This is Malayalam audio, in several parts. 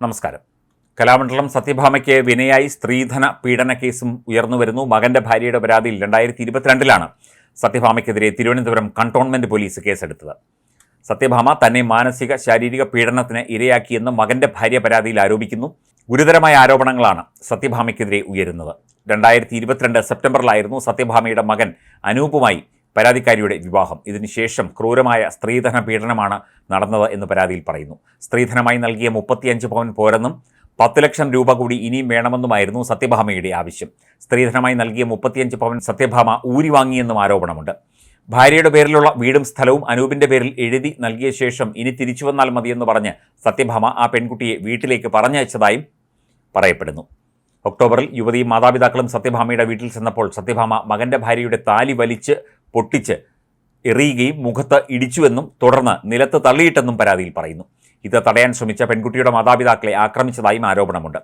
നമസ്കാരം. കലാമണ്ഡലം സത്യഭാമയ്ക്ക് വിനയായി സ്ത്രീധന പീഡന കേസും ഉയർന്നു വരുന്നു. മകന്റെ ഭാര്യയുടെ പരാതിയിൽ രണ്ടായിരത്തി ഇരുപത്തിരണ്ടിലാണ് സത്യഭാമയ്ക്കെതിരെ തിരുവനന്തപുരം കണ്ടോൺമെന്റ് പോലീസ് കേസെടുത്തത്. സത്യഭാമ തന്നെ മാനസിക ശാരീരിക പീഡനത്തിന് ഇരയാക്കിയെന്ന് മകന്റെ ഭാര്യ പരാതിയിൽ ആരോപിക്കുന്നു. ഗുരുതരമായ ആരോപണങ്ങളാണ് സത്യഭാമയ്ക്കെതിരെ ഉയരുന്നത്. രണ്ടായിരത്തി ഇരുപത്തിരണ്ട് സെപ്റ്റംബറിലായിരുന്നു സത്യഭാമയുടെ മകൻ അനൂപുമായി പരാതിക്കാരിയുടെ വിവാഹം. ഇതിനുശേഷം ക്രൂരമായ സ്ത്രീധന പീഡനമാണ് നടന്നത് എന്ന് പരാതിയിൽ പറയുന്നു. സ്ത്രീധനമായി നൽകിയ മുപ്പത്തിയഞ്ച് പവൻ പോരെന്നും പത്ത് ലക്ഷം രൂപ കൂടി ഇനിയും വേണമെന്നുമായിരുന്നു സത്യഭാമയുടെ ആവശ്യം. സ്ത്രീധനമായി നൽകിയ മുപ്പത്തിയഞ്ച് പവൻ സത്യഭാമ ഊരി വാങ്ങിയെന്നും ആരോപണമുണ്ട്. ഭാര്യയുടെ പേരിലുള്ള വീടും സ്ഥലവും അനൂപിന്റെ പേരിൽ എഴുതി നൽകിയ ശേഷം ഇനി തിരിച്ചു വന്നാൽ മതിയെന്ന് പറഞ്ഞ് സത്യഭാമ ആ പെൺകുട്ടിയെ വീട്ടിലേക്ക് പറഞ്ഞയച്ചതായും പറയപ്പെടുന്നു. ഒക്ടോബറിൽ യുവതിയും മാതാപിതാക്കളും സത്യഭാമയുടെ വീട്ടിൽ ചെന്നപ്പോൾ സത്യഭാമ മകന്റെ ഭാര്യയുടെ താലി വലിച്ച് പൊട്ടിച്ച് എറിയുകയും മുഖത്ത് ഇടിച്ചുവെന്നും തുടർന്ന് നിലത്ത് തള്ളിയിട്ടെന്നും പരാതിയിൽ പറയുന്നു. ഇത് തടയാൻ ശ്രമിച്ച പെൺകുട്ടിയുടെ മാതാപിതാക്കളെ ആക്രമിച്ചതായും ആരോപണമുണ്ട്.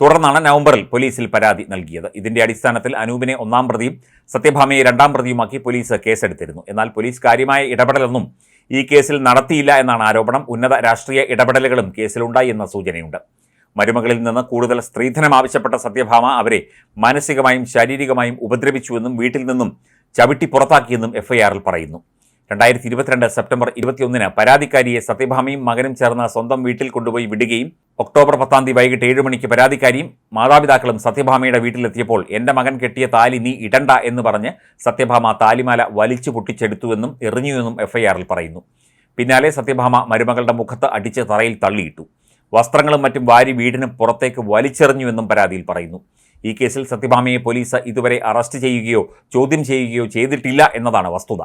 തുടർന്നാണ് നവംബറിൽ പോലീസിൽ പരാതി നൽകിയത്. ഇതിന്റെ അടിസ്ഥാനത്തിൽ അനൂപിനെ ഒന്നാം പ്രതിയും സത്യഭാമയെ രണ്ടാം പ്രതിയുമാക്കി പോലീസ് കേസെടുത്തിരുന്നു. എന്നാൽ പോലീസ് കാര്യമായ ഇടപെടലൊന്നും ഈ കേസിൽ നടത്തിയില്ല എന്നാണ് ആരോപണം. ഉന്നത രാഷ്ട്രീയ ഇടപെടലുകളും കേസിലുണ്ടായി എന്ന സൂചനയുണ്ട്. മരുമകളിൽ നിന്ന് കൂടുതൽ സ്ത്രീധനം ആവശ്യപ്പെട്ട സത്യഭാമ അവരെ മാനസികമായും ശാരീരികമായും ഉപദ്രവിച്ചുവെന്നും വീട്ടിൽ നിന്നും ചവിട്ടി പുറത്താക്കിയെന്നും എഫ്ഐആറിൽ പറയുന്നു. രണ്ടായിരത്തി ഇരുപത്തിരണ്ട് സെപ്റ്റംബർ ഇരുപത്തിയൊന്നിന് പരാതിക്കാരിയെ സത്യഭാമയും മകനും ചേർന്ന് സ്വന്തം വീട്ടിൽ കൊണ്ടുപോയി വിടുകയും ഒക്ടോബർ പത്താം തീയതി വൈകിട്ട് ഏഴ് മണിക്ക് പരാതിക്കാരിയും മാതാപിതാക്കളും സത്യഭാമയുടെ വീട്ടിലെത്തിയപ്പോൾ എന്റെ മകൻ കെട്ടിയ താലി നീ ഇടണ്ട എന്ന് പറഞ്ഞ് സത്യഭാമ താലിമാല വലിച്ചു പൊട്ടിച്ചെടുത്തുവെന്നും എറിഞ്ഞുവെന്നും എഫ്ഐആറിൽ പറയുന്നു. പിന്നാലെ സത്യഭാമ മരുമകളുടെ മുഖത്ത് അടിച്ച് തറയിൽ തള്ളിയിട്ടു. വസ്ത്രങ്ങളും മറ്റും വാരി വീടിന് പുറത്തേക്ക് വലിച്ചെറിഞ്ഞുവെന്നും പരാതിയിൽ പറയുന്നു. ഈ കേസിൽ സത്യഭാമയെ പോലീസ് ഇതുവരെ അറസ്റ്റ് ചെയ്യുകയോ ചോദ്യം ചെയ്യുകയോ ചെയ്തിട്ടില്ല എന്നതാണ് വസ്തുത.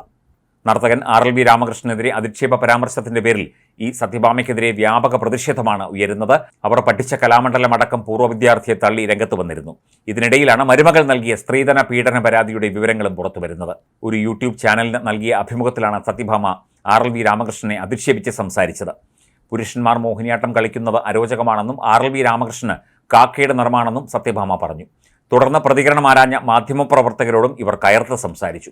നർത്തകൻ ആർ എൽ വി രാമകൃഷ്ണനെതിരെ അധിക്ഷേപ പരാമർശത്തിന്റെ പേരിൽ ഈ സത്യഭാമയ്ക്കെതിരെ വ്യാപക പ്രതിഷേധമാണ് ഉയരുന്നത്. അവർ പഠിച്ച കലാമണ്ഡലം അടക്കം പൂർവ വിദ്യാർത്ഥിയെ തള്ളി രംഗത്ത് വന്നിരുന്നു. ഇതിനിടയിലാണ് മരുമകൾ നൽകിയ സ്ത്രീധന പീഡന പരാതിയുടെ വിവരങ്ങളും പുറത്തുവരുന്നത് ഒരു യൂട്യൂബ് ചാനലിന് നൽകിയ അഭിമുഖത്തിലാണ് സത്യഭാമ ആർ എൽ വി രാമകൃഷ്ണനെ അധിക്ഷേപിച്ച് സംസാരിച്ചത്. പുരുഷന്മാർ മോഹിനിയാട്ടം കളിക്കുന്നത് അരോചകമാണെന്നും ആർ എൽ വി രാമകൃഷ്ണന് കാക്കയുടെ നിറമാണെന്നും സത്യഭാമ പറഞ്ഞു. തുടർന്ന് പ്രതികരണം ആരാഞ്ഞ മാധ്യമപ്രവർത്തകരോടും ഇവർ കയർത്ത് സംസാരിച്ചു.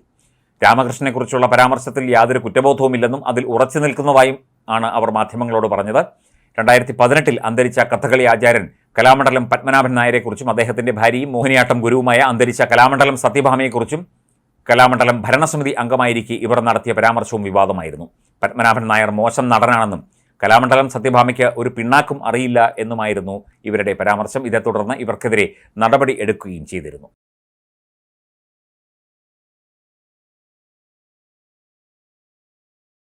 രാമകൃഷ്ണനെക്കുറിച്ചുള്ള പരാമർശത്തിൽ യാതൊരു കുറ്റബോധവുമില്ലെന്നും അതിൽ ഉറച്ചു നിൽക്കുന്നതായും ആണ് അവർ മാധ്യമങ്ങളോട് പറഞ്ഞത്. രണ്ടായിരത്തി പതിനെട്ടിൽ അന്തരിച്ച കഥകളി ആചാര്യൻ കലാമണ്ഡലം പത്മനാഭൻ നായരെക്കുറിച്ചും അദ്ദേഹത്തിന്റെ ഭാര്യയും മോഹിനിയാട്ടം ഗുരുവുമായ അന്തരിച്ച കലാമണ്ഡലം സത്യഭാമയെക്കുറിച്ചും കലാമണ്ഡലം ഭരണസമിതി അംഗമായിരിക്കെ ഇവർ നടത്തിയ പരാമർശവും വിവാദമായിരുന്നു. പത്മനാഭൻ നായർ മോശം നടനാണെന്നും കലാമണ്ഡലം സത്യഭാമയ്ക്ക് ഒരു പിണ്ണാക്കും അറിയില്ല എന്നുമായിരുന്നു ഇവരുടെ പരാമർശം. ഇതേ തുടർന്ന് ഇവർക്കെതിരെ നടപടി എടുക്കുകയും ചെയ്തിരുന്നു.